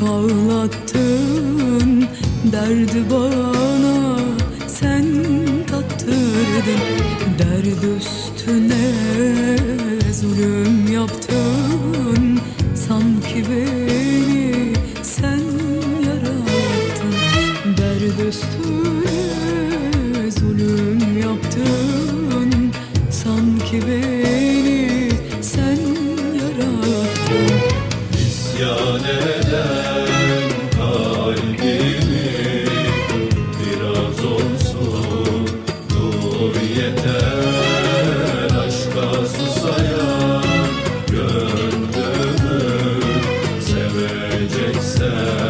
Hep ağlattın derdi bana Sen tattırdın derdi üstüne Zulüm yaptın. Sanki beni sen yarattın. Derdi üstüne zulüm yaptın. Sanki beni So.